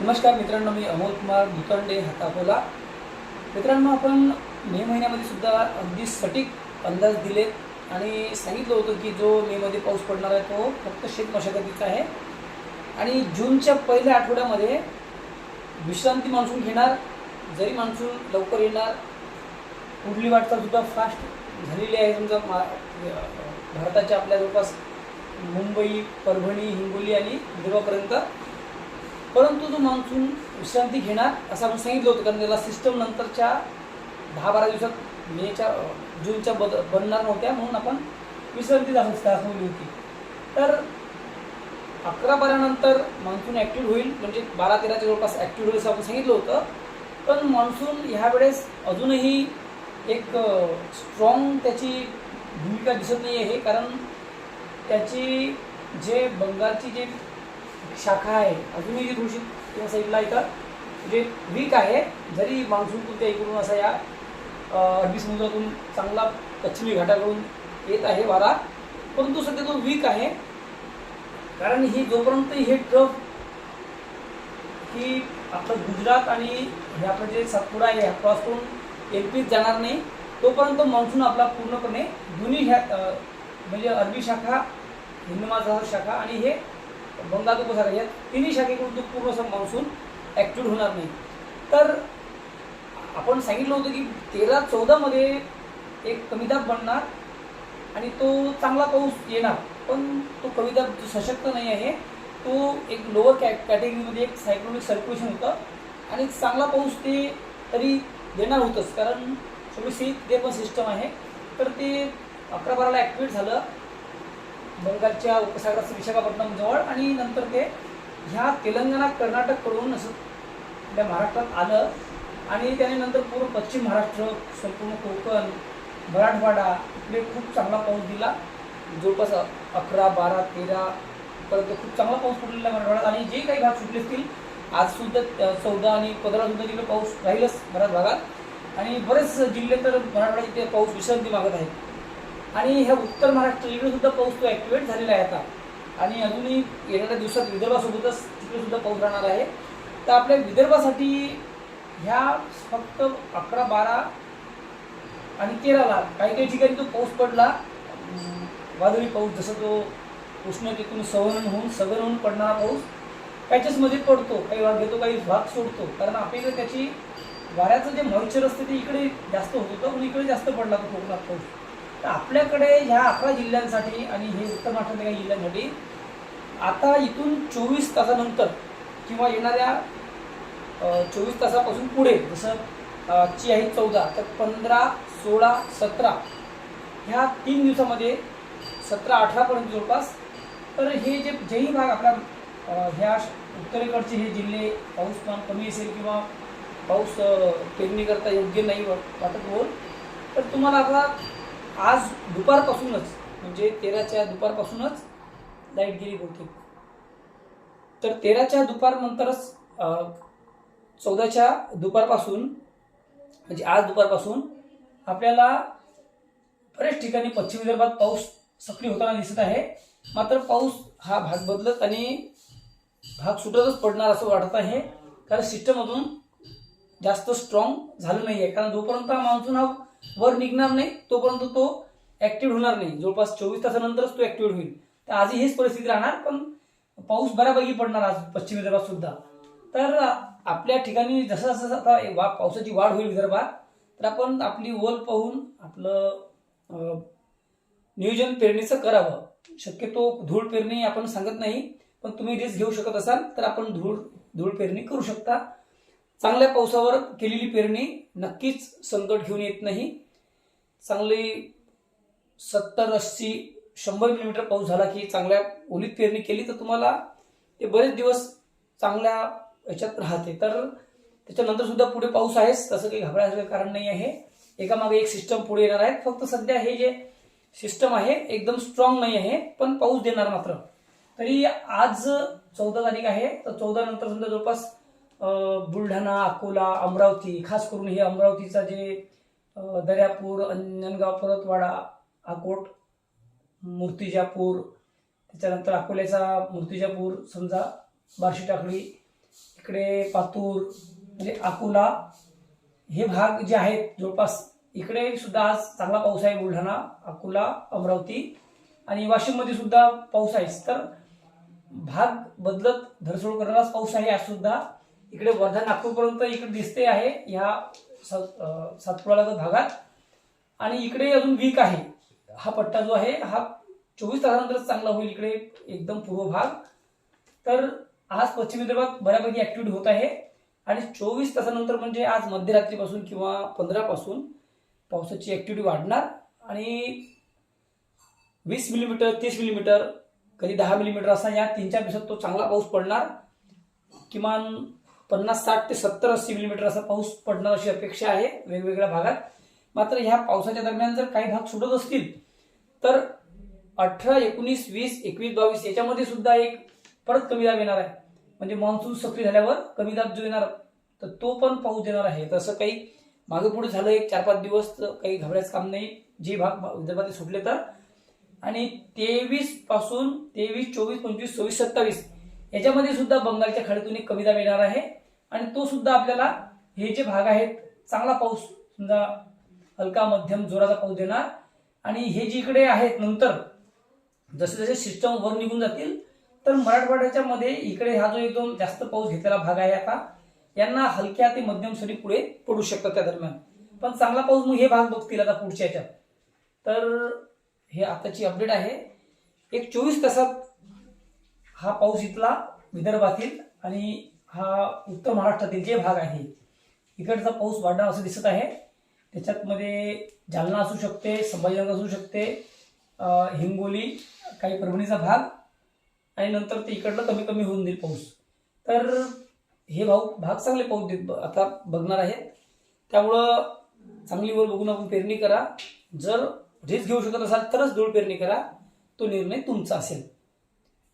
नमस्कार मित्रांनो मी अमोल कुमार भुतंडे हातापोला. मित्रांनो आपण मे महिन्यामध्ये सुद्धा अगदी सटीक अंदाज दिलेत आणि सांगितलं होतं की जो मेमध्ये पाऊस पडणार आहे तो फक्त शेत मशागतीचा आहे. आणि जूनच्या पहिल्या आठवड्यामध्ये विश्रांती मान्सून घेणार जरी मान्सून लवकर येणार पुढली वाटचाल सुद्धा फास्ट झालेली आहे. समजा मा भारताच्या आपल्या जवळपास मुंबई परभणी हिंगोली आणि विदर्भापर्यंत परंतु तो मान्सून विश्रांती घेणार असं आपण सांगितलं होतं कारण त्याला सिस्टम नंतरच्या दहा बारा दिवसात मेच्या जूनच्या बद बनणार नव्हत्या म्हणून आपण विश्रांती दाखवली होती. तर अकरा बारानंतर मान्सून ॲक्टिव्ह होईल म्हणजे बारा तेराच्या जवळपास ॲक्टिव्ह होईल असं आपण सांगितलं होतं. पण मान्सून ह्या वेळेस अजूनही एक स्ट्रॉंग त्याची भूमिका दिसत नाही आहे कारण त्याची जे बंगालची जी शाखा आहे. अजूनही जी थोडीशी या साईडला इथं म्हणजे वीक आहे. जरी मान्सून कोणत्या इकडून असा या अरबी समुद्रातून चांगला पश्चिमी घाटाकडून येत आहे वारा परंतु सध्या तो वीक आहे. कारण ही जोपर्यंत हे ट्रफ ही आपलं गुजरात आणि हे आपलं जे सातपुडा आहे ह्या क्रॉस करून एम पीत जाणार नाही तोपर्यंत मान्सून आपला पूर्णपणे दोन्ही ह्या म्हणजे अरबी शाखा हिंद शाखा आणि हे बंगाल उपसागर या तिन्ही शाखेकडून तो पूर्ण असा मान्सून ॲक्टिव्ह होणार नाही. तर आपण सांगितलं होतं की तेरा चौदामध्ये एक कमी बनणार आणि तो चांगला पाऊस येणार पण तो कविता जो सशक्त नाही आहे. तो एक लोअर कॅ कॅटेगरीमध्ये एक सायक्लोनिक सर्क्युलेशन होतं आणि चांगला पाऊस ते तरी देणार होतंच कारण सगळी सी ते पण सिस्टम आहे. तर ते अकरा बाराला ॲक्टिवेट झालं. बंगालच्या उपसागराचं विशाखापट्टणम जवळ आणि नंतर ते ह्या तेलंगणा कर्नाटककडून असं आपल्या महाराष्ट्रात आलं. आणि त्याने नंतर पूर्ण पश्चिम महाराष्ट्र संपूर्ण कोकण मराठवाडा इकडे खूप चांगला पाऊस दिला. जवळपास अकरा बारा तेरा पर्यंत खूप चांगला पाऊस पडलेला मराठवाडा मराठवाड्यात. आणि जे काही भाग सुटले असतील आज सुद्धा चौदा आणि पंधरा सुद्धा तिकडे पाऊस राहीलच बऱ्याच भागात. आणि बरेच जिल्हे तर मराठवाड्यात इथे पाऊस विश्रांती मागत आहेत. आणि ह्या उत्तर महाराष्ट्र इकडे सुद्धा पाऊस तो ॲक्टिवेट झालेला आहे आता. आणि अजूनही येणाऱ्या दिवसात विदर्भासोबतच तिकडे सुद्धा पाऊस राहणार आहे. तर आपल्या विदर्भासाठी ह्या फक्त अकरा बारा आणि तेराला काही काही ठिकाणी तो पाऊस पडला. वादळी पाऊस जसं तो उष्णतेतून सवरण होऊन सगन होऊन पडणारा पाऊस पॅचेसमध्ये पडतो. काही भाग घेतो काही भाग सोडतो. कारण आपल्याकडे त्याची वाऱ्याचं जे मॉइश्चर असते ते इकडे जास्त होत होतं. पण इकडे जास्त पडला तो कोकणात पाऊस. तर आपल्याकडे ह्या अकरा जिल्ह्यांसाठी आणि हे उत्तर महाराष्ट्रातल्या काही जिल्ह्यांसाठी आता इथून चोवीस तासानंतर किंवा येणाऱ्या चोवीस तासापासून पुढे जसं ची आहे चौदा तर पंधरा सोळा सतरा ह्या तीन दिवसामध्ये सतरा अठरापर्यंत जवळपास. तर हे जे जेही भाग आपल्या ह्या उत्तरेकडचे हे जिल्हे पाऊसमान कमी असेल किंवा पाऊस पेरणी करता योग्य नाही वाटत होत तर तुम्हाला आता आज दुपारपासूनच म्हणजे तेराच्या दुपारपासूनच लाइट गेली होती. तर तेराच्या दुपारनंतरच चौदाच्या दुपारपासून म्हणजे आज दुपारपासून आपल्याला बऱ्याच ठिकाणी पश्चिम विदर्भात पाऊस सक्रिय होताना दिसत आहे. मात्र पाऊस हा भाग बदलत आणि भाग सुटतच पडणार असं वाटत आहे. कारण सिस्टममधून जास्त स्ट्रॉंग झालं नाही आहे कारण जोपर्यंत हा मान्सून हा वर निघणार नाही तोपर्यंत तो ऍक्टिव्ह होणार नाही. जवळपास चोवीस तासानंतरच तो ॲक्टिव्ह होईल. तर आजही हीच परिस्थिती राहणार पण पाऊस बऱ्यापैकी पडणार आज पश्चिम विदर्भात सुद्धा. तर आपल्या ठिकाणी जसं जसं आता वा पावसाची वाढ होईल विदर्भात तर आपण आपली ओल पाहून आपलं नियोजन पेरणीचं करावं. शक्यतो धूळ पेरणी आपण सांगत नाही पण तुम्ही रिस्क घेऊ शकत असाल तर आपण धूळ धूळ पेरणी करू शकता. चांगल्या पावसावर केलेली पेरणी नक्कीच संकट घेऊन येत नाही. चांगली सत्तर अस्सी शंभर मिलीमीटर पाऊस झाला की चांगल्या ओलीत पेरणी केली तर तुम्हाला ते बरेच दिवस चांगल्या याच्यात राहते. तर त्याच्यानंतर सुद्धा पुढे पाऊस आहेच तसं काही घाबरायचं कारण नाही आहे. एकामागे एक सिस्टम पुढे येणार आहे. फक्त सध्या हे जे सिस्टम आहे एकदम स्ट्रॉंग नाही आहे पण पाऊस देणार मात्र. तरी आज चौदा तारीख आहे तर चौदा नंतर समजा जवळपास बुलढाणा अकोला अमरावती खास करून हे अमरावतीचा जे दर्यापूर अंजनगाव परतवाडा अकोट मूर्तिजापूर त्याच्यानंतर अकोल्याचा मूर्तिजापूर समजा बार्शी टाकळी इकडे पातूर म्हणजे अकोला हे भाग जे आहेत जवळपास इकडे सुद्धा आज चांगला पाऊस आहे बुलढाणा अकोला अमरावती आणि वाशिममध्ये सुद्धा पाऊस आहे. तर भाग बदलत धरसोड करणाराच पाऊस आहे आज सुद्धा. इकडे वर्धा नागपूरपर्यंत इकडे दिसते आहे ह्या सातपुडाला भागात. आणि इकडे अजून वीक आहे. हा पट्टा जो आहे हा चोवीस तासानंतरच चांगला होईल इकडे एकदम पूर्व भाग. तर आज पश्चिम विदर्भात बऱ्यापैकी ऍक्टिव्हिटी होत आहे. आणि चोवीस तासानंतर म्हणजे आज मध्यरात्रीपासून किंवा पंधरापासून पावसाची ऍक्टिव्हिटी वाढणार. आणि वीस मिलीमीटर तीस मिलीमीटर कधी दहा मिलीमीटर असा या तीन चार दिवसात तो चांगला पाऊस पडणार. किमान पन्नास साठ ते सत्तर अस्सी मिलीमीटर असा पाऊस पडणार अशी अपेक्षा आहे वेगवेगळ्या भागात. मात्र ह्या पावसाच्या दरम्यान जर काही भाग सुटत असतील तर अठरा एकोणीस वीस एकवीस बावीस याच्यामध्ये सुद्धा एक परत कमी दाब येणार आहे. म्हणजे मान्सून सक्रिय झाल्यावर कमी दाब जो येणार तर तो पण पाऊस देणार आहे. तसं काही मागे पुढे झालं एक चार पाच दिवस तर काही घाबरायचं काम नाही. जे भाग विदर्भात सुटले तर. आणि तेवीसपासून तेवीस चोवीस पंचवीस सव्वीस सत्तावीस याच्यामध्ये सुद्धा बंगालच्या खाडीतून एक कमी दाब येणार आहे. आणि तो सुद्धा आपल्याला हे जे भाग आहेत चांगला पाऊस समजा हलका मध्यम जोराचा पाऊस देणार. आणि हे जे इकडे आहेत नंतर जसे जसे सिस्टम वर निघून जातील तर मराठवाड्याच्या मध्ये इकडे हा जो एकदम जास्त पाऊस घेतलेला भाग आहे आता यांना हलक्या ते मध्यम सरी पुढे पडू शकतात त्या दरम्यान. पण चांगला पाऊस मग हे भाग बघतील आता पुढच्या याच्यात. तर हे आताची अपडेट आहे. एक चोवीस तासात हा पाऊस इथला विदर्भातील आणि हा उत्तर महाराष्ट्रातील जे भाग आहे इकडचा पाऊस वाढणार असं दिसत आहे. त्याच्यात मध्ये जालना असू शकते संभाजीनगर असू शकते हिंगोली काही परभणीचा भाग आणि नंतर ते इकडलं कमी कमी होऊन जाईल पाऊस. तर हे भाऊ भाग चांगले पाऊस देत आता बघणार आहेत. त्यामुळं चांगली वर बघून आपण पेरणी करा. जर रिस्क घेऊ शकत असाल तरच धूळ पेरणी करा. तो निर्णय तुमचा असेल.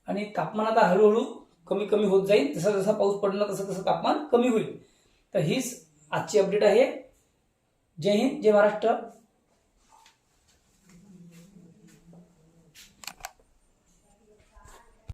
आणि तापमान आता हळूहळू कमी कमी होत जाईल. जसा जसा पाऊस पडणार तसं तसं तापमान कमी होईल. तर हीच आजची अपडेट आहे. जय हिंद जय महाराष्ट्र.